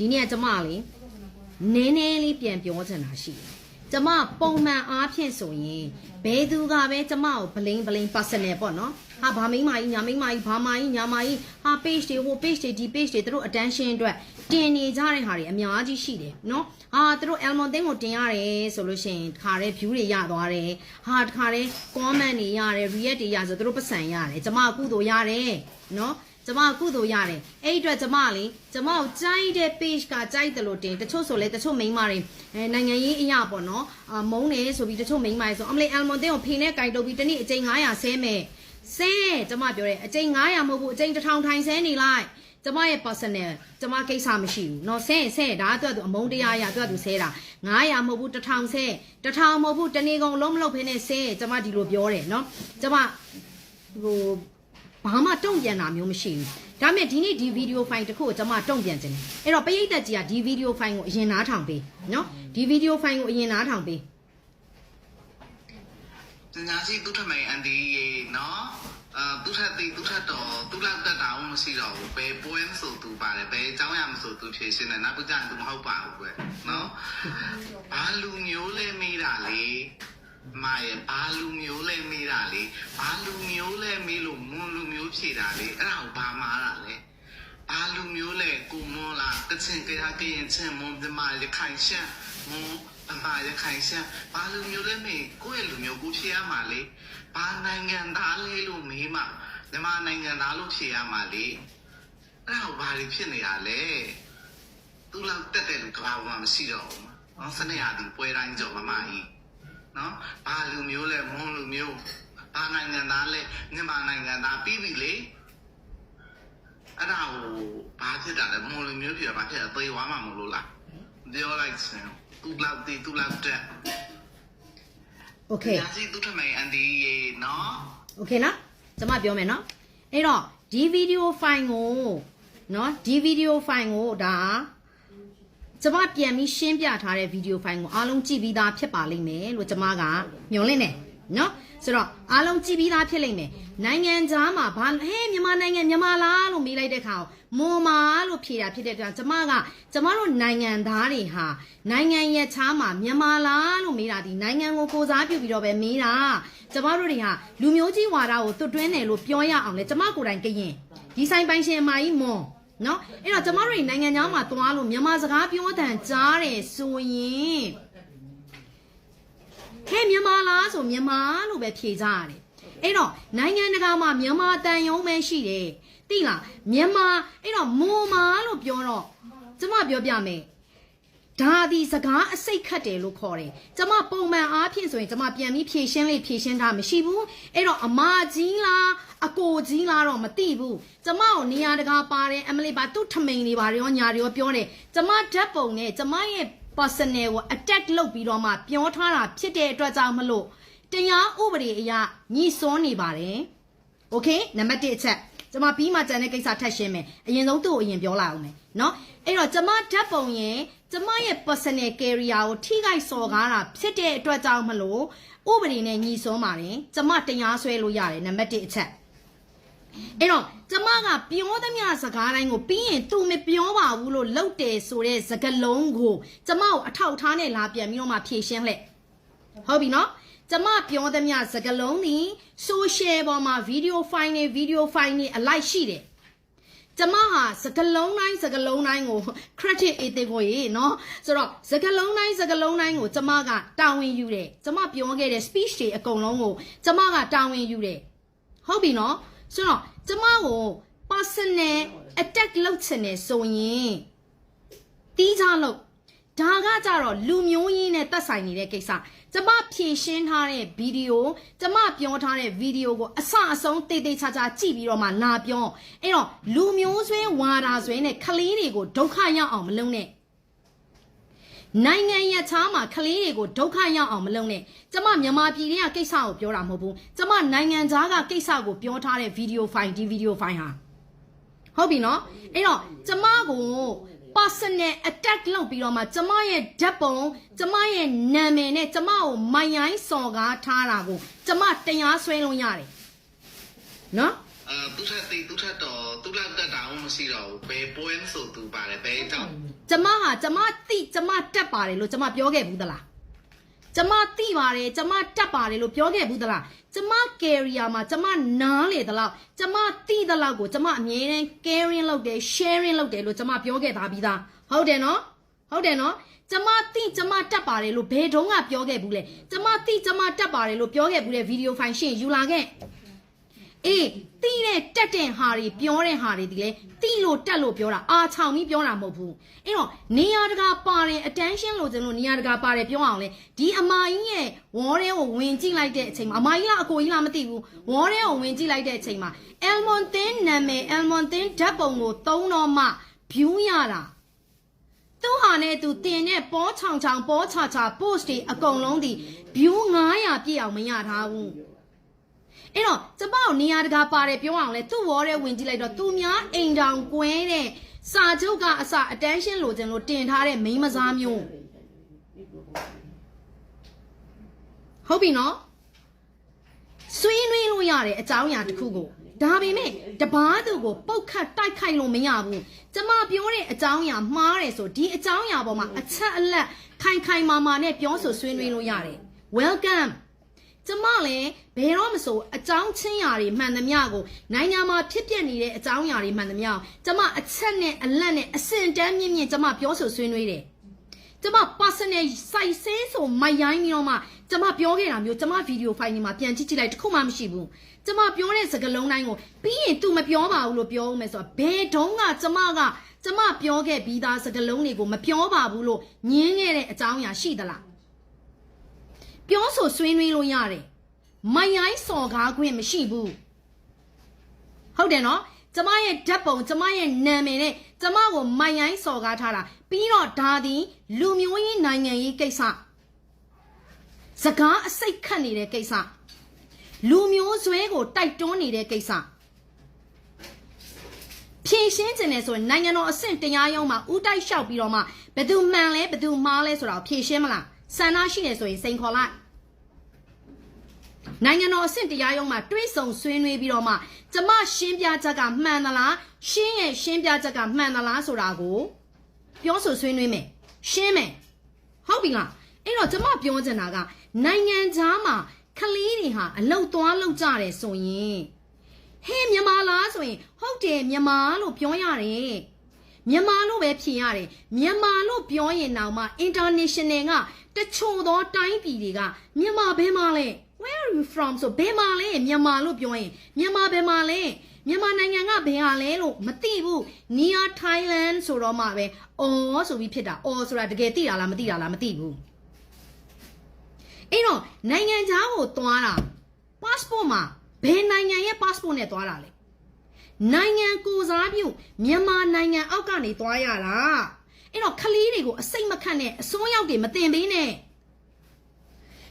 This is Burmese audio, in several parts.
ဒီနေ့ကကျမလေနည်းနည်းလေးပြန်ပြောချင်တာရှိတယ်ကျမပုံမှန်အားဖြင့်ဆိုရင်ဘယ်သူကပဲကျမကိုဘလိန်ဘလိန် personal ပေါ့နော်ဟာဘာမိန်းမကြီးညာမိန်းမကြီးဘာမကြီးညာမကြီးဟာ page တွေဟို page တွေဒီ page တွေသူတို့ attention အတွက်တင်နေကြတဲ့ဟာတွေအများကြီးရှိတယ်နော်ဟာသူတို့ Elmon သိန်းကိုတင်ရတယ်ဆိုလို့ရှိရင်တခါတည်း view တွေရသွားတယ်ဟာတခါတည်း comment တွေရတယ် react တွေရဆိုသူတို့ပတ်စံရတယ်ကျမကုသိုလ်ရတယ်နော် ကျမကုသိုလ်ရတယ်အဲ့ဒီအတွက်ကျမလေကျမကိုကြိုက်တဲ့ page ကကြိုက်တယ်လို့တင်တချို့ဆိုလဲတချို့မိန်းမတွေအဲနိုင်ငံရေးအရာပေါ့နော်အာမုန်းတယ်ဆိုပြီးတချို့မိန်းမတွေဆိုအမလေးအယ်မွန်တင်းကိုဖိနဲ့ကြိုက်တော့ပြီးတနေ့အချိန်900ဆဲမယ်ဆဲကျမပြောတယ်အချိန်900မဟုတ်ဘူးအချိန်1000ထိုင်ဆဲနေလိုက်ကျမရဲ့ personal ကျမကိစ္စမရှိဘူးเนาะဆဲဆဲဒါအတွက်သူအမုန်းတရားရအတွက်သူဆဲတာ900မဟုတ်ဘူး1000ဆဲ1000မဟုတ်ဘူးတနေ့ကုန်လုံးမလုပ်ဖ ೇನೆ ဆဲကျမဒီလိုပြောတယ်เนาะကျမဟို ဘာမှတုံ့ပြန်တာမျိုးမရှိဘူးဒါပေမဲ့ဒီနေ့ဒီဗီဒီယိုဖိုင်တစ်ခုကိုကျွန်မတုံ့ပြန်ခြင်းတယ်အဲ့တော့ပရိသတ်ကြီးကဒီဗီဒီယိုဖိုင်ကိုအရင်နားထောင်ပေးနော်ဒီဗီဒီယိုဖိုင်ကိုအရင်နားထောင်ပေးပညာရှိသူထမိန်အန်ဒီရေနော်အာသူထက်တီသူထက်တော်သူလောက်တက်တာအောင်မရှိတော့ဘူးဘယ်ပွဲမဆိုသူပါတယ်ဘယ်အကြောင်းရမဆိုသူဖြေရှင်းတယ်နောက်ပကြသူမဟုတ်ပါဘူးကွယ်နော်ဘာလူမျိုးလဲမေးတာလေ မရဲ့ဘာလူမျိုးလဲမေးတာလေဘာလူမျိုးလဲမေးလို့မွန်လူမျိုးဖြေတာလေအဲ့ဒါကိုဘာမာတာလဲဘာလူမျိုးလဲကိုမွန်လားတချင်ကြရကရင်ချင်းမွန်ဒီမာရခိုင်ရှမ်းမွန်အမရခိုင်ရှမ်းဘာလူမျိုးလဲမေးကိုယ့်ရဲ့လူမျိုးကိုဖြေရမှာလေဘာနိုင်ငံသားလေးလို့မေးမှမြန်မာနိုင်ငံသားလို့ဖြေရမှာလေအဲ့ဒါကိုဘာတွေဖြစ်နေတာလဲသူလောက်တက်တဲ့လူကဘာမှမရှိတော့ဘူးနော်စနေရသည်ပွဲတိုင်းကြော်မမကြီး နော်ဘာလူမျိုးလဲမွန်လူမျိုးဘာနိုင်ငံသားလဲမြန်မာနိုင်ငံသားပြီးပြီလေအဲ့ဒါကိုဘာဖြစ်တာလဲမွန်လူမျိုးပြဘာဖြစ်တာသေဝါမှမလို့လားပြောလိုက်စင်သူ့လောက်တည်သူ့လောက်တက် Okay ဒါစီသူ့ထမိုင်အန်ဒီရေနော် Okay နော်ကျွန်မပြောမယ်နော်အဲ့တော့ဒီဗီဒီယိုဖိုင်ကိုနော်ဒီဗီဒီယိုဖိုင်ကိုဒါ ကျွန်မပြန်ပြီးရှင်းပြထားတဲ့ဗီဒီယိုဖိုင်ကိုအားလုံးကြည့်ပြီးသားဖြစ်ပါလိမ့်မယ်လို့ကျွန်မကညွှန်လင့်တယ်နော်ဆိုတော့အားလုံးကြည့်ပြီးသားဖြစ်လိမ့်မယ်နိုင်ငံခြားမှာဘာဟဲ့မြန်မာနိုင်ငံမြန်မာလားလို့မေးလိုက်တဲ့ခါမွန်မာလို့ဖြေတာဖြစ်တဲ့အတွက်ကျွန်မကကျွန်မတို့နိုင်ငံသားတွေဟာနိုင်ငံရဲ့ခြားမှာမြန်မာလားလို့မေးတာဒီနိုင်ငံကိုကိုစားပြုပြီးတော့ပဲမေးတာကျွန်မတို့တွေဟာလူမျိုးကြီးဝါဒကိုတွတ်တွင်းတယ်လို့ပြောရအောင်လေကျွန်မကိုယ်တိုင်ကရင်ဒီဆိုင်ပိုင်ရှင်အမကြီးမွန် နော်အဲ့တော့ကျမတို့တွေနိုင်ငံသားမှာသွားလို့မြန်မာစကားပြောတဲ့ကြားတယ်ဆိုရင်ဟဲ့မြန်မာလားဆိုမြန်မာလို့ပဲဖြေကြရတယ်အဲ့တော့နိုင်ငံတကာမှာမြန်မာတန်ယုံပဲရှိတယ်သိလားမြန်မာအဲ့တော့မွန်မာလို့ပြောတော့ကျမပြောပြမယ် ဒါဒီစကားအစိတ်ခတ်တယ်လို့ခေါ်တယ်။ကျမပုံမှန်အားဖြင့်ဆိုရင်ကျမပြန်ပြီးဖြည့်ရှင်းလေးဖြည့်ရှင်းတာမရှိဘူး။အဲ့တော့အမကြီးလားအကိုကြီးလားတော့မသိဘူး။ကျမကိုနေရာတကာပါတယ်အမလေးပါသူ့ထမိန်တွေပါရောညာတွေရောပြောတယ်။ကျမဓာတ်ပုံနဲ့ကျမရဲ့ personal ကို attack လုပ်ပြီးတော့မှပြောထားတာဖြစ်တဲ့အတွက်ကြောင့်မလို့တရားဥပဒေအရညှိစွန်းနေပါတယ်။ Okay နံပါတ်1အချက်ကျွန်မပြီးမှကြံတဲ့ကိစ္စထပ်ရှင်းမယ်အရင်ဆုံးသူ့ကိုအရင်ပြောလိုက်အောင်မယ် เนาะအဲ့တော့ကျွန်မဓာတ်ပုံရင်ကျွန်မရဲ့ personal career ကိုထိခိုက်စော်ကားတာဖြစ်တဲ့အတွက်ကြောင့်မလို့ဥပဒေနဲ့ညီစွန်းပါတယ်ကျွန်မတရားစွဲလို့ရတယ်နံပါတ်1အချက်အဲ့တော့ကျမကပြောသမျှစကားတိုင်းကိုပြီးရင် तू မပြောပါဘူးလို့လုပ်တယ်ဆိုတဲ့စကားလုံးကိုကျမကိုအထောက်ထားနဲ့လာပြန်ပြီးတော့မှဖြေရှင်းလှည့်ဟုတ်ပြီနော်ကျမပြောသမျှစကားလုံးဒီ social ပေါ်မှာ video file နဲ့ video file နဲ့အလိုက်ရှိတယ် ကျမဟာစကလုံးတိုင်းစကလုံးတိုင်းကို credit အသေးကိုရေနော်ဆိုတော့စကလုံးတိုင်းစကလုံးတိုင်းကိုကျမကတာဝန်ယူတယ်ကျမပြောခဲ့တဲ့ speech တွေအကုန်လုံးကိုကျမကတာဝန်ယူတယ်ဟုတ်ပြီနော်ဆိုတော့ကျမကို personal attack လုပ်ချင်တယ်ဆိုရင်တီးခြားလို့ ဒါကကြတော့လူမျိုးရင်းနဲ့တက်ဆိုင်နေတဲ့ကိစ္စကျမဖြည့်ရှင်းထားတဲ့ဗီဒီယိုကျမပြောထားတဲ့ဗီဒီယိုကိုအဆအဆုံးတေးသေးချာချာကြည့်ပြီးတော့မှလာပြောအဲ့တော့လူမျိုးဆွဲဝါတာဆွဲနဲ့ခလေးတွေကိုဒုက္ခရောက်အောင်မလုပ်နဲ့နိုင်ငံရခြားမှာကလေးတွေကိုဒုက္ခရောက်အောင်မလုပ်နဲ့ကျမမြန်မာပြည်ကကိစ္စကိုပြောတာမဟုတ်ဘူးကျမနိုင်ငံသားကကိစ္စကိုပြောထားတဲ့ဗီဒီယိုဖိုင်ဒီဗီဒီယိုဖိုင်ဟာဟုတ်ပြီနော်အဲ့တော့ကျမကို personal attack လုပ်ပြီးတော့မှကျမရဲ့ဓာတ်ပုံကျမရဲ့နာမည်နဲ့ကျမကိုမိုင်ရိုင်းစော်ကားထားတာကိုကျမတရားစွဲလို့ရတယ်နော်အာသူထက်သိသူထက်တော့သူလောက်တက်တာအောင်မရှိတော့ဘူးဘယ်ပွဲဆိုသူပါတယ်ဘယ်ကြောင့်ကျမဟာကျမတိကျမတက်ပါတယ်လို့ကျမပြောခဲ့ဘူးသလား ကျမတိပါတယ်ကျမတက်ပါတယ်လို့ပြောခဲ့ဘူးသလားကျမ carrier မှာကျမနားလေသလောက်ကျမတိသလောက်ကိုကျမအမြဲတမ်း caring လုပ်တယ် sharing လုပ်တယ်လို့ကျမပြောခဲ့သားပြီးသားဟုတ်တယ်နော်ဟုတ်တယ်နော်ကျမတိကျမတက်ပါတယ်လို့ဘယ်တုန်းကပြောခဲ့ဘူးလဲကျမတိကျမတက်ပါတယ်လို့ပြောခဲ့ဘူးတဲ့ဗီဒီယိုဖိုင်ရှင်းယူလာခဲ့ အေးတီးတဲ့တက်တဲ့ဟာတွေပြောတဲ့ဟာတွေဒီလေတီးလို့တက်လို့ပြောတာအာချောင်ပြီးပြောတာမဟုတ်ဘူးအဲ့တော့နေရာတကာပါတယ် attention လို့ကျွန်တော်နေရာတကာပါတယ်ပြောအောင်လေဒီအမကြီးရဲ့ဝေါ်ထဲကိုဝင်ကြည့်လိုက်တဲ့အချိန်မှာအမကြီးလားအကိုကြီးလားမသိဘူးဝေါ်ထဲကိုဝင်ကြည့်လိုက်တဲ့အချိန်မှာ Elmon Thin နာမည် Elmon Thin ဓာတ်ပုံကိုသုံးတော့မှ view ရတာသူဟာနဲ့သူတင်တဲ့ပေါ်ချောင်ချောင်ပေါ်ချာချာ post တွေအကုန်လုံးဒီ view 900ပြည့်အောင်မရထားဘူး အဲ့တော့ကျမတို့နေရာတကာပါတယ်ပြောအောင်လဲသူ့ဝေါ်တဲ့ဝင်ကြည့်လိုက်တော့သူများအိမ်တောင်ကွဲတဲ့စာချုပ်ကအစ attention လိုချင်လို့တင်ထားတဲ့မိန်းမစားမျိုးဟုတ်ပြီနော်ဆွေးနွေးလို့ရတဲ့အကြောင်းအရာတစ်ခုကိုဒါပေမဲ့တပားသူကိုပုတ်ခတ်တိုက်ခိုက်လို့မရဘူးကျမပြောတဲ့အကြောင်းအရာမှားတယ်ဆိုဒီအကြောင်းအရာပေါ်မှာအချက်အလက်ခိုင်ခိုင်မာမာနဲ့ပြောဆိုဆွေးနွေးလို့ရတယ် welcome ကျမလည်းဘယ်တော့မဆိုအကြောင်းချင်းရာတွေမှန်သမျှကိုနိုင်ငံမှာဖြစ်ပျက်နေတဲ့အကြောင်းအရာတွေမှန်သမျှကိုကျမအချက်နဲ့အလက်နဲ့အစင်တန်းမြင့်မြင့်ကျမပြောဆိုဆွေးနွေးတယ်ကျမ personal စိုက်ဆဲဆိုမိုက်ရိုင်းပြီးတော့မှကျမပြောခဲ့တာမျိုးကျမဗီဒီယိုဖိုင်ဒီမှာပြန်ကြည့်ကြည့်လိုက်တစ်ခုမှမရှိဘူးကျမပြောတဲ့စကားလုံးတိုင်းကိုပြီးရင် तू မပြောပါဘူးလို့ပြောဦးမယ်ဆိုတော့ဘယ်တုန်းကကျမကကျမပြောခဲ့ပြီးသားစကားလုံးတွေကိုမပြောပါဘူးလို့ညင်းခဲ့တဲ့အကြောင်းအရာရှိသလား ပြောဆိုဆွေးနွေးလို့ရတယ်။မိုင်ရိုင်းစော်ကားခွင့်မရှိဘူး။ဟုတ်တယ်နော်။ကျမရဲ့ဓာတ်ပုံကျမရဲ့နာမည်နဲ့ကျမကိုမိုင်ရိုင်းစော်ကားထားတာပြီးတော့ဒါသည်လူမျိုးရေးနိုင်ငံရေးကိစ္စစကားအစိတ်ခတ်နေတဲ့ကိစ္စလူမျိုးဆွဲကိုတိုက်တွန်းနေတဲ့ကိစ္စဖြည့်ရှင်းခြင်းနဲ့ဆိုရင်နိုင်ငံတော်အဆင့်တရားရုံးမှာဥတိုက်လျှောက်ပြီးတော့မှဘယ်သူမှန်လဲဘယ်သူမှားလဲဆိုတာကိုဖြည့်ရှင်းမလား ဆန္ဒရှိနေဆိုရင်စိန်ခေါ်လိုက်နိုင်ငံတော်အဆင့်တရားရုံးမှာတွေးဆုံဆွေးနွေးပြီးတော့မှကျမရှင်းပြချက်ကမှန်သလားရှင်းရဲ့ရှင်းပြချက်ကမှန်သလားဆိုတာကိုပြောဆိုဆွေးနွေးမယ်ရှင်းမယ်ဟုတ်ပြီလားအဲ့တော့ကျမပြောချင်တာကနိုင်ငံခြားမှာကလေးတွေဟာအလောက်သွားလောက်ကြတယ်ဆိုရင်ဟဲ့မြန်မာလားဆိုရင်ဟုတ်တယ်မြန်မာလို့ပြောရတယ် မြန်မာလို့ပဲဖြေရတယ်မြန်မာလို့ပြောရင်တော့မှ international ကတချို့သောတိုင်းပြည်တွေကမြန်မာဘယ်မှာလဲ where are you from ဆိုဘယ်မှာလဲမြန်မာလို့ပြောရင်မြန်မာဘယ်မှာလဲမြန်မာနိုင်ငံကဘယ်ဟာလဲလို့မသိဘူး near Thailand ဆိုတော့မှပဲအော်ဆိုပြီးဖြစ်တာအော်ဆိုတာတကယ်သိတာလားမသိတာလားမသိဘူးအဲ့တော့နိုင်ငံခြားကိုသွားတာ passport မှာဘယ်နိုင်ငံရဲ့ passport နဲ့သွားတာလဲ နိုင်ငံကိုစားပြုမြန်မာနိုင်ငံအောက်ကနေသွားရတာအဲ့တော့ခလေးတွေကိုအစိတ်မခတ်နဲ့အစိုးရောက်တွေမတင်ပေးနဲ့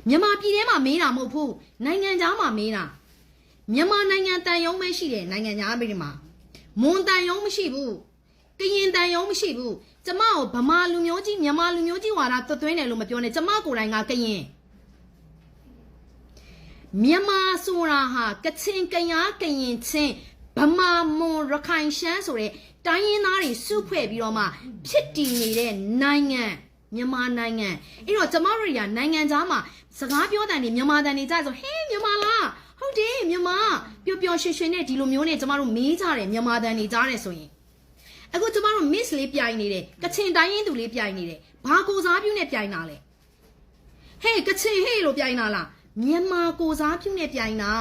မြန်မာပြည်ထဲမှာမေးတာမဟုတ်ဘူးနိုင်ငံခြားမှာမေးတာမြန်မာနိုင်ငံတန်ယုံမဲရှိတယ်နိုင်ငံခြားပြည်မှာမွန်တန်ယုံမရှိဘူးကရင်တန်ယုံမရှိဘူးကျမကိုဗမာလူမျိုးကြီးမြန်မာလူမျိုးကြီးဝါဒသွတ်သွင်းတယ်လို့မပြောနဲ့ကျမကိုယ်တိုင်ကကရင်မြန်မာဆိုတာဟာကချင်ကရားကရင်ချင်း ဗမာမွန်ရခိုင်ရှမ်းဆိုတဲ့တိုင်းရင်းသားတွေစုဖွဲ့ပြီးတော့မှဖြစ်တည်နေတဲ့နိုင်ငံမြန်မာနိုင်ငံအဲ့တော့ကျမတို့တွေကနိုင်ငံသားမှာစကားပြောတဲ့နေမြန်မာတန်နေကြဆိုဟေးမြန်မာလားဟုတ်တယ်မြန်မာပျော်ပျော်ရွှင်ရွှင်နဲ့ဒီလိုမျိုးနဲ့ကျမတို့မေးကြတယ်မြန်မာတန်နေကြတယ်ဆိုရင်အခုကျမတို့ miss လေးပြိုင်နေတယ်ကချင်တိုင်းရင်းသူလေးပြိုင်နေတယ်ဘာကိုစားပြုနဲ့ပြိုင်တာလဲဟေးကချင်ဟေးလို့ပြိုင်တာလား မြန်မာကိုစားပြုနဲ့ပြိုင်တာ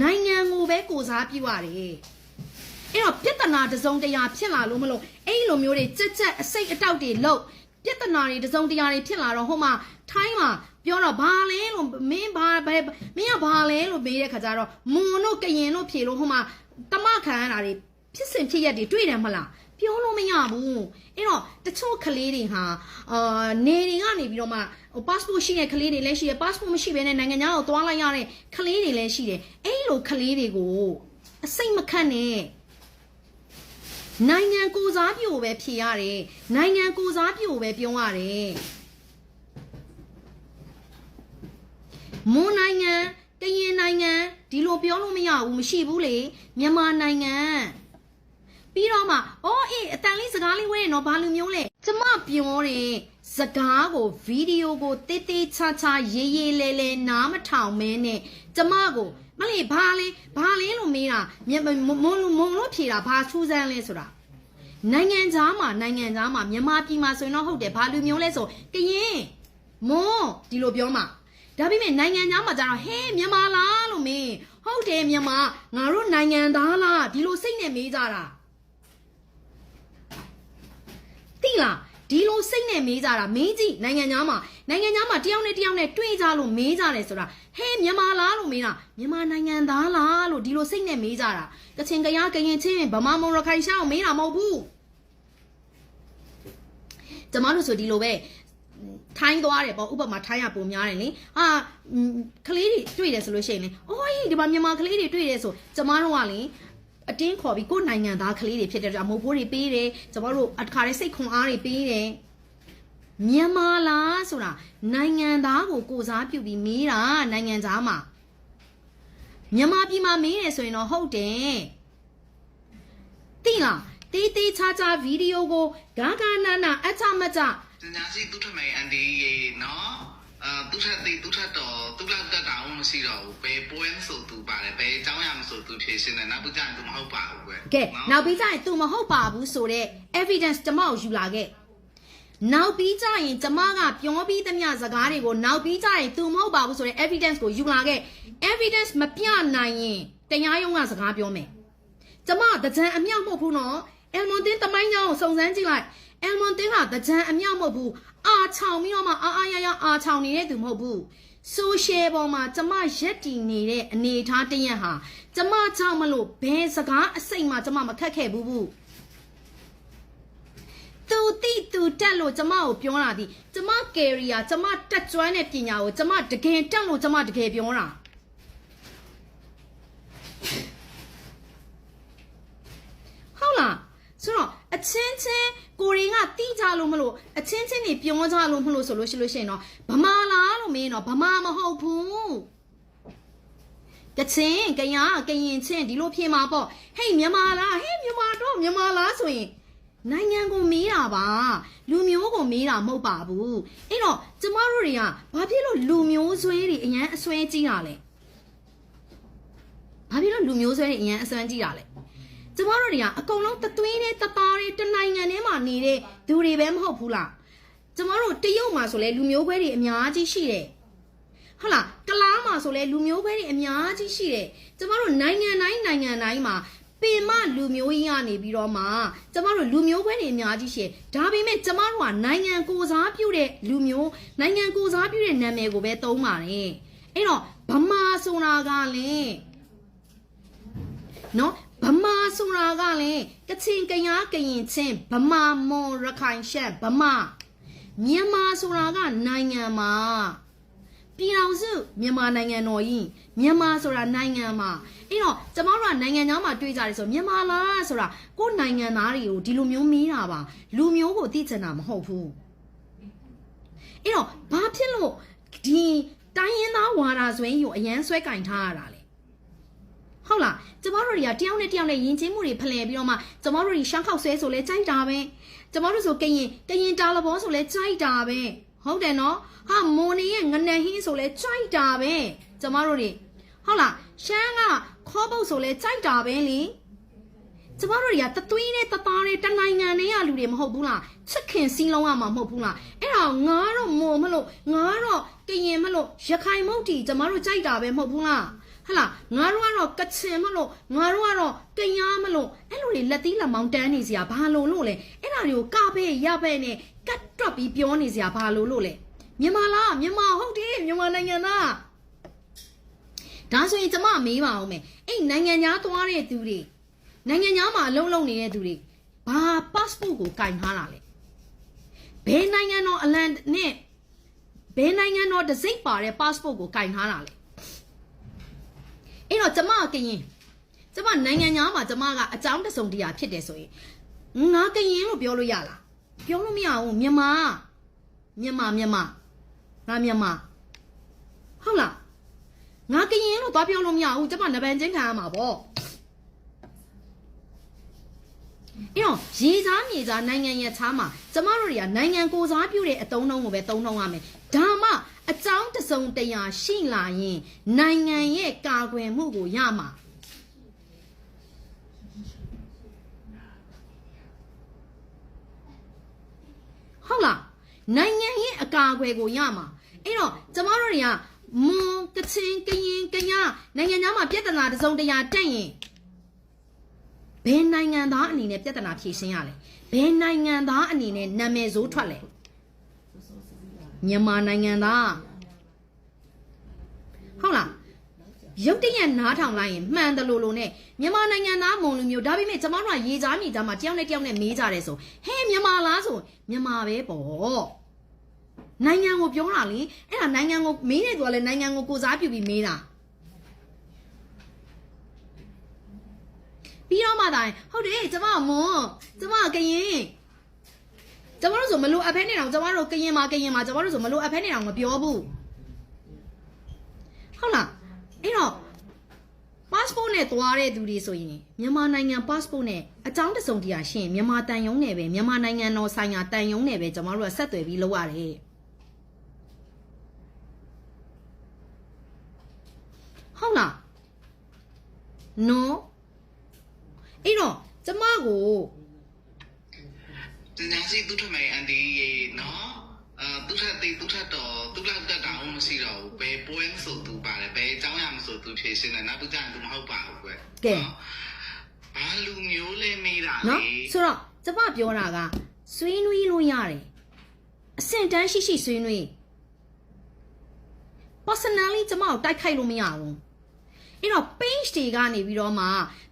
နိုင်ငံကိုပဲကိုစားပြုရတယ်အဲ့တော့ပြဿနာတစ်စုံတရာဖြစ်လာလို့မလို့အဲ့လိုမျိုးတွေကြက်ကြက်အစိတ်အတောက်တွေလို့ပြဿနာတွေတစ်စုံတရာတွေဖြစ်လာတော့ဟိုမှာထိုင်းမှာပြောတော့ဘာလဲလို့မင်းဘာဘယ်မင်းကဘာလဲလို့မေးတဲ့ခါကျတော့မွန်တို့ကရင်တို့ဖြေလို့ဟိုမှာတမခံရတာတွေဖြစ်စဉ်ဖြစ်ရက်တွေတွေ့တယ်မလား ပြောလို့မရဘူးအဲ့တော့တချို့ကလေးတွေဟာအာနေတွေကနေပြီးတော့မှဟို passport ရှိတဲ့ကလေးတွေလည်းရှိတယ် passport မရှိဘဲနဲ့နိုင်ငံခြားကိုသွားလိုက်ရတဲ့ကလေးတွေလည်းရှိတယ်အဲ့လိုကလေးတွေကိုအစိတ်မခတ်နဲ့နိုင်ငံကိုစားပြုကိုပဲဖြေရတယ်နိုင်ငံကိုစားပြုကိုပဲပြောရတယ်မွန်နိုင်ငံကကရင်နိုင်ငံဒီလိုပြောလို့မရဘူးမရှိဘူးလေမြန်မာနိုင်ငံ ပြီးတော့မှအော်အေးအတန်လေးစကားလေးဝဲနေတော့ဘာလူမျိုးလဲကျမပြောတယ်စကားကိုဗီဒီယိုကိုတေးသေးချာချာရေးရေးလဲလဲနားမထောင်မဲနဲ့ကျမကိုမလေးဘာလဲဘာလဲလို့မေးတာမြမမမုံလို့မုံလို့ဖြေတာဘာထူးဆန်းလဲဆိုတာနိုင်ငံသားမှာနိုင်ငံသားမှာမြန်မာပြည်မှာဆိုရင်တော့ဟုတ်တယ်ဘာလူမျိုးလဲဆိုကရင်မွန်ဒီလိုပြောမှာဒါပေမဲ့နိုင်ငံသားမှာကျတော့ဟဲမြန်မာလားလို့မင်းဟုတ်တယ်မြန်မာငါတို့နိုင်ငံသားလားဒီလိုစိတ်နဲ့မေးကြတာ တိလားဒီလိုစိတ်နဲ့မေးကြတာမင်းကြည့်နိုင်ငံသားမှာနိုင်ငံသားမှာတယောက်နဲ့တယောက်နဲ့တွေ့ကြလို့မေးကြတယ်ဆိုတာဟဲမြန်မာလားလို့မေးတာမြန်မာနိုင်ငံသားလားလို့ဒီလိုစိတ်နဲ့မေးကြတာကချင်ကရားကရင်ချင်းဗမာမုံရခိုင်ရှောင်းမေးတာမဟုတ်ဘူးကျမတို့ဆိုဒီလိုပဲထိုင်းသွားတယ်ပေါ့ဥပမာထိုင်းရပုံများတယ်လေအာ음ကလေးတွေတွေ့တယ်ဆိုလို့ရှိရင်လေအော်ဟေးဒီမှာမြန်မာကလေးတွေတွေ့တယ်ဆိုကျမတို့ကလေ အတင်းခေါ်ပြီးကိုယ်နိုင်ငံသားကလေးတွေဖြစ်တဲ့ကြောင့်မဟုတ်ဘိုးတွေပေးတယ်ကျမတို့အခါလေးစိတ်ခွန်အားတွေပေးတယ်မြန်မာလားဆိုတာနိုင်ငံသားကိုကိုစားပြုပြီးမေးတာနိုင်ငံသားမှာမြန်မာပြည်မှာမေးတယ်ဆိုရင်တော့ဟုတ်တယ်သိလားတေးသေးချာချာဗီဒီယိုကိုဂါဂါနာနာအချမချပညာရှိသူထမိန်အန်ဒီရေနော် အာသူထက်သိသူထက်တော့သူလောက်တက်တာအောင်မရှိတော့ဘူးဘယ်ပွဲဆိုသူပါတယ်ဘယ်အကြောင်းရမဆိုသူဖြေရှင်းတယ်နောက်ပကြရင်သူမဟုတ်ပါဘူးကွယ်ကဲနောက်ပြီးကြရင် तू မဟုတ်ပါဘူးဆိုတော့ evidence ကျမကိုယူလာခဲ့နောက်ပြီးကြရင်ကျမကပြောပြီးသမျှစကားတွေကိုနောက်ပြီးကြရင် तू မဟုတ်ပါဘူးဆိုတဲ့ evidence ကိုယူလာခဲ့ evidence မပြနိုင်ရင်တရားရုံးကစကားပြောမယ်ကျမတကြံအမြောက်မဟုတ်ဘူးနော်အယ်မွန်တင်တမိုင်းကြောင်စုံစမ်းကြည့်လိုက်အယ်မွန်တင်ကတကြံအမြောက်မဟုတ်ဘူး အာချောင်ပြီးတော့မှအာအာရရအာချောင်နေတဲ့သူမဟုတ်ဘူး social ပေါ်မှာကျမရက်တည်နေတဲ့အနေအထားတစ်ရက်ဟာကျမကြောင့်မလို့ဘယ်စကားအစိမ့်မှကျမမခက်ခဲ့ဘူးဘူးသူတိသူတက်လို့ကျမကိုပြောတာဒီကျမ career ကျမတက်ကျွမ်းတဲ့ပညာကိုကျမတကယ်တက်လို့ကျမတကယ်ပြောတာဟုတ်လားဆိုတော့အချင်းချင်း ကိုရင်ကတီးကြလို့မလို့အချင်းချင်းနေပြောကြလို့မလို့ဆိုလို့ရှိလို့ရှိရင်တော့ဗမာလားလို့မင်းတော့ဗမာမဟုတ်ဘူးကချင်းကရကရင်ချင်းဒီလိုဖြေမှာပေါ့ဟေးမြန်မာလားဟေးမြန်မာတော့မြန်မာလားဆိုရင်နိုင်ငံကိုမေးတာပါလူမျိုးကိုမေးတာမဟုတ်ပါဘူးအဲ့တော့ကျမတို့တွေကဘာဖြစ်လို့လူမျိုးဆွဲတွေအရန်အဆွဲကြီးတာလဲဘာဖြစ်လို့လူမျိုးဆွဲတွေအရန်အဆွဲကြီးတာလဲ ကျမတို့တွေကအကုန်လုံးတသွေးနဲ့တသားနဲ့တနိုင်ငံထဲမှာနေတဲ့သူတွေပဲမဟုတ်ဘူးလားကျမတို့တရုတ်မှာဆိုလဲလူမျိုးခွဲတွေအများကြီးရှိတယ်ဟုတ်လားကလားမှာဆိုလဲလူမျိုးခွဲတွေအများကြီးရှိတယ်ကျမတို့နိုင်ငံတိုင်းနိုင်ငံတိုင်းမှာပင်မလူမျိုးကြီးကနေပြီးတော့မှကျမတို့လူမျိုးခွဲတွေအများကြီးရှိတယ်ဒါပေမဲ့ကျမတို့ကနိုင်ငံကိုစားပြုတဲ့လူမျိုးနိုင်ငံကိုစားပြုတဲ့နာမည်ကိုပဲသုံးပါတယ်အဲ့တော့ဗမာဆိုတာကလည်း နော်ဗမာဆိုတာကလည်းကချင်ကရားကရင်ချင်းဗမာမွန်ရခိုင်ရှမ်းဗမာမြန်မာဆိုတာကနိုင်ငံမှာပြည်အောင်စုမြန်မာနိုင်ငံတော်ကြီးမြန်မာဆိုတာနိုင်ငံမှာအဲ့တော့ကျမတို့ကနိုင်ငံသားမှာတွေ့ကြတယ်ဆိုမြန်မာလားဆိုတာကိုယ်နိုင်ငံသားတွေကိုဒီလိုမျိုးမေးတာပါလူမျိုးကိုသိချင်တာမဟုတ်ဘူးအဲ့တော့ဘာဖြစ်လို့ဒီတိုင်းရင်းသားဝါဒဆွဲကြီးကိုအရန်ဆွဲကင်ထားရတာလဲ ဟုတ်လားကျမတို့တွေကတယောက်နဲ့တယောက်နဲ့ယဉ်ကျေးမှုတွေဖလှယ်ပြီးတော့မှကျမတို့တွေရှမ်းခောက်ဆွဲဆိုလဲကြိုက်တာပဲကျမတို့ဆိုကရင်ကရင်တာလဘောဆိုလဲကြိုက်တာပဲဟုတ်တယ်နော်ဟာမိုနေရဲ့ငနက်ဟင်းဆိုလဲကြိုက်တာပဲကျမတို့တွေဟုတ်လားရှမ်းကခေါပုတ်ဆိုလဲကြိုက်တာပဲလေကျမတို့တွေကတသွေးနဲ့တသားနဲ့တနိုင်ငံနဲ့ရလူတွေမဟုတ်ဘူးလားချစ်ခင်စီးလုံးရမှာမဟုတ်ဘူးလားအဲ့ဒါငါတော့မို့မလို့ငါတော့ကရင်မလို့ရခိုင်မုတ်တီကျမတို့ကြိုက်တာပဲမဟုတ်ဘူးလား ဟလာငါတို့ကတော့ကချင်မလို့ငါတို့ကတော့ကညာမလို့အဲ့လိုတွေလက်သီးလက်မောင်းတန်းနေစရာဘာလို့လို့လဲအဲ့ဒါတွေကိုကဖဲ့ရဖဲ့နဲ့ကတ်တွက်ပြီးပြောနေစရာဘာလို့လို့လဲမြန်မာလားမြန်မာဟုတ်တယ်မြန်မာနိုင်ငံသားဒါဆိုရင်ကျမမေးပါအောင်မယ်အဲ့နိုင်ငံသားသွားတဲ့သူတွေနိုင်ငံသားမှာအလုံးလုံးနေတဲ့သူတွေဘာ passport ကိုကင်ထားတာလဲဘယ်နိုင်ငံတော်အလံနဲ့ဘယ်နိုင်ငံတော်တစ်စိတ်ပါတဲ့ passport ကိုကင်ထားတာလဲ အဲ့တော့ကျမကရင်ကျမနိုင်ငံသားမှာကျမကအကြောင်းတစုံတရာဖြစ်တယ်ဆိုရင်ငါကရင်လို့ပြောလို့ရလားပြောလို့မရဘူးမြန်မာမြန်မာမြန်မာငါမြန်မာဟုတ်လားငါကရင်လို့သွားပြောလို့မရဘူးကျမနဗန်ချင်းခံရမှာပေါ့အဲ့တော့ရေစားမြေစားနိုင်ငံရဲ့ခြားမှာကျမတို့တွေကနိုင်ငံကိုစားပြုတဲ့အတုံးနှုံးကိုပဲသုံးနှုံးရမယ်ဒါမှ အကြောင်းတစ်စုံတရာရှိလာရင် နိုင်ငံရဲ့ကာကွယ်မှုကိုရမှာဟုတ်လားနိုင်ငံရဲ့အကာအကွယ်ကိုရမှာအဲ့တော့ကျမတို့တွေကမွန်ကချင်ကရင်ကညာနိုင်ငံသားမှာပြဿနာတစ်စုံတရာတက်ရင်ဘယ်နိုင်ငံသားအနေနဲ့ပြဿနာဖြေရှင်းရလဲဘယ်နိုင်ငံသားအနေနဲ့နာမည်ဆိုးထွက်လဲ မြန်မာနိုင်ငံသားဟုတ်လားရုတ်တရက်နားထောင်လိုက်ရင်မှန်တယ်လို့လို့နဲ့မြန်မာနိုင်ငံသားမုံလူမျိုးဒါပေမဲ့ကျမတို့ကရေချားမြေချားမှာတယောက်နဲ့တယောက်နဲ့မေးကြတယ်ဆိုဟဲမြန်မာလားဆိုမြန်မာပဲပေါ့နိုင်ငံကိုပြောတာလေအဲ့ဒါနိုင်ငံကိုမေးနေသူကလည်းနိုင်ငံကိုကိုစားပြုပြီးမေးတာပြီးတော့မှသာရင်ဟုတ်တယ်ကျမကမွန်ကျမကကရင် ကျမတို့ဆိုမလို့အဖဲနေတော့ကျမတို့ကရင်မှာကရင်မှာကျမတို့ဆိုမလို့အဖဲနေတော့မပြောဘူးဟုတ်လားအဲ့တော့ passport နဲ့သွားတဲ့သူတွေဆိုရင်မြန်မာနိုင်ငံ passport နဲ့အကြောင်းတစ်စုံတရာရှရင်မြန်မာတန်ယုံနဲ့ပဲမြန်မာနိုင်ငံတော်ဆိုင်ရာတန်ယုံနဲ့ပဲကျမတို့ကဆက်သွယ်ပြီးလုပ်ရတယ်ဟုတ်လား no အဲ့တော့ကျမကိုတင် ညာစီသူထမိုင်အန်ဒီရေနော်အာသူထသိသူထတော်သူလောက်တက်တာအောင်မရှိတော့ဘူးဘယ်ပွဲဆိုသူပါတယ်ဘယ်အကြောင်းရမဆိုသူဖြေရှင်းတယ်နောက်သူကြရင်သူမဟုတ်ပါဘူးကွဘာလူမျိုးလဲမေးတာနော်လေဆိုတော့ကျမပြောတာကဆွေးနွေးလို့ရတယ်အဆင့်တန်းရှိရှိဆွေးနွေး personally ကျမကိုတိုက်ခိုက်လို့မရဘူး အဲ့တော့ page တွေကနေပြီးတော့မှ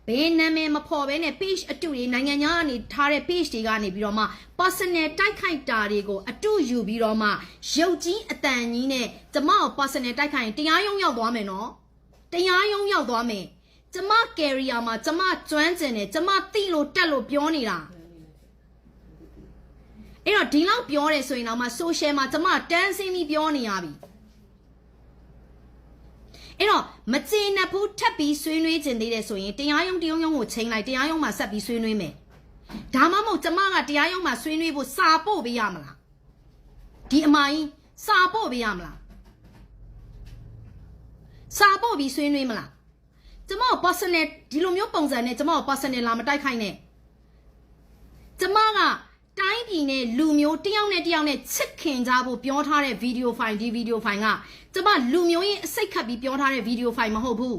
ဘယ်နာမည်မဖော်ဘဲနဲ့ page အတူတွေနိုင်ငံခြားကနေထားတဲ့ page တွေကနေပြီးတော့မှ personal တိုက်ခိုက်တာတွေကိုအတူယူပြီးတော့မှရုပ်ကြီးအတန်ကြီးနဲ့ကျမကို personal တိုက်ခိုက်ရင်တရားရုံးရောက်သွားမယ်နော်တရားရုံးရောက်သွားမယ်ကျမ career မှာကျမကျွမ်းကျင်တယ်ကျမသိလို့တက်လို့ပြောနေတာအဲ့တော့ဒီလောက်ပြောတယ်ဆိုရင်တော့မှ social မှာကျမတန်းစင်းပြီးပြောနေရပြီ အဲ့တော့မကျေနပ်ဘူးထပ်ပြီးဆွေးနွေးခြင်းသေးတယ်ဆိုရင်တရားရုံးတရုံးရုံးကိုချိန်လိုက်တရားရုံးမှာဆက်ပြီးဆွေးနွေးမယ်ဒါမှမဟုတ်ကျမကတရားရုံးမှာဆွေးနွေးဖို့စာပို့ပေးရမလားဒီအမကြီးစာပို့ပေးရမလားစာပို့ပြီးဆွေးနွေးမလားကျမကို personal ဒီလိုမျိုးပုံစံနဲ့ကျမကို personal လာမတိုက်ခိုက်နဲ့ကျမကတိုင်းပြည်နဲ့လူမျိုးတယောက်နဲ့တယောက်နဲ့ချစ်ခင်ကြဖို့ပြောထားတဲ့ဗီဒီယိုဖိုင်ဒီဗီဒီယိုဖိုင်က ကျမလူမျိုးရင်အစိတ်ခတ်ပြီးပြောထားတဲ့ဗီဒီယိုဖိုင်မဟုတ်ဘူး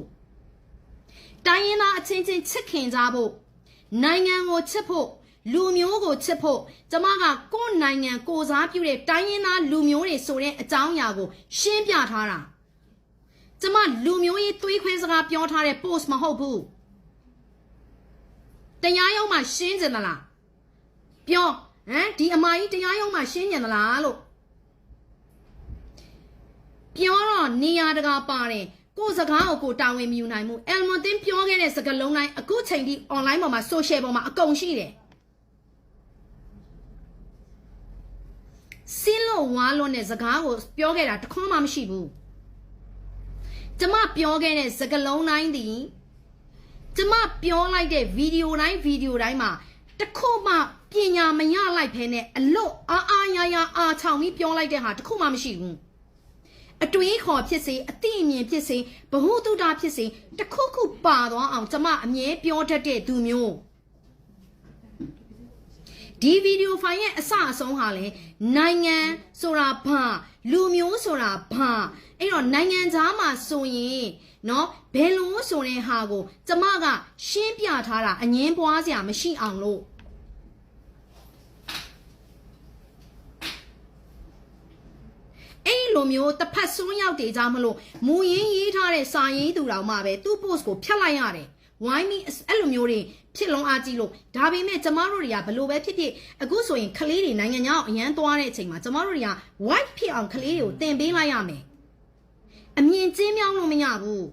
တိုင်းရင်းသားအချင်းချင်းချစ်ခင်ကြဖို့နိုင်ငံကိုချစ်ဖို့လူမျိုးကိုချစ်ဖို့ကျမကကိုယ့်နိုင်ငံကိုစားပြုတဲ့တိုင်းရင်းသားလူမျိုးတွေဆိုတဲ့အကြောင်းအရာကိုရှင်းပြထားတာကျမလူမျိုးရေးသွေးခွဲစကားပြောထားတဲ့ post မဟုတ်ဘူးတရားရုံးမှာရှင်းကြတယ်လားပြောဟမ်ဒီအမကြီးတရားရုံးမှာရှင်းကြတယ်လားလို့ ပြောတော့နေရာတကာပါတယ်ကိုယ်စကားကိုကိုတာဝန်မယူနိုင်ဘူးအယ်မွန်တင်ပြောခဲ့တဲ့စကားလုံးတိုင်းအခုချိန်ထိ online ပေါ်မှာ social ပေါ်မှာအကုန်ရှိတယ်စင်းလို့ဝါလို့နဲ့စကားကိုပြောခဲ့တာတခွန်းမှမရှိဘူးကျမပြောခဲ့တဲ့စကားလုံးတိုင်းဒီကျမပြောလိုက်တဲ့ဗီဒီယိုတိုင်းဗီဒီယိုတိုင်းမှာတခုမှပညာမရလိုက်ဖ ೇನೆ အလွတ်အားအားရရအားချောင်ပြီးပြောလိုက်တဲ့ဟာတခုမှမရှိဘူး အတွေးခေါ်ဖြစ်စေအသိအမြင်ဖြစ်စေဘ ഹു တုတာဖြစ်စေတခုခုပါသွားအောင်ကျမအမြဲပြောတတ်တဲ့သူမျိုးဒီဗီဒီယိုဖိုင်ရဲ့အစအဆုံးဟာလေနိုင်ငံဆိုတာဘာလူမျိုးဆိုတာဘာအဲ့တော့နိုင်ငံသားမှာဆိုရင်နော်ဘယ်လိုဆိုတဲ့ဟာကို ကျမကရှင်းပြထားတာအငင်းပွားစရာမရှိအောင်လို့ လိုမျိုးတစ်ဖက်စွန်းရောက်တေကြမလို့မူရင်းရေးထားတဲ့စာရေးသူတော်မှပဲသူ့ post ကိုဖြတ်လိုက်ရတယ်ဝိုင်းပြီးအဲ့လိုမျိုးတွေဖြစ်လုံးအားကြီးလို့ဒါပေမဲ့ကျမတို့တွေကဘလို့ပဲဖြစ်ဖြစ်အခုဆိုရင်ကလေးတွေနိုင်ငံခြားအောင်အရန်သွားတဲ့အချိန်မှာကျမတို့တွေက white ဖြစ်အောင်ကလေးတွေကိုတင်ပေးလိုက်ရမယ်အမြင်ကျင်းမြောင်းလို့မရဘူး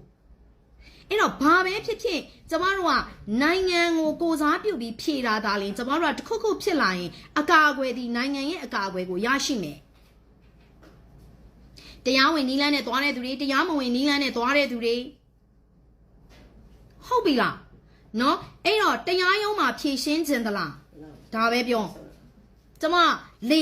အဲ့တော့ဘာပဲဖြစ်ဖြစ်ကျမတို့ကနိုင်ငံကိုကိုစားပြုပြီးဖြေတာဒါလင်ကျမတို့ကတခုခုဖြစ်လာရင်အကာအကွယ်ဒီနိုင်ငံရဲ့အကာအကွယ်ကိုရရှိမယ် တရားဝင်နီးလန်းနဲ့သွားတဲ့သူတွေတရားမဝင်နီးလန်းနဲ့သွားတဲ့သူတွေဟုတ်ပြီလားနော်အဲ့တော့တရားရုံးမှာဖြည့်ရှင်းခြင်းသလားဒါပဲပြောကျမလေ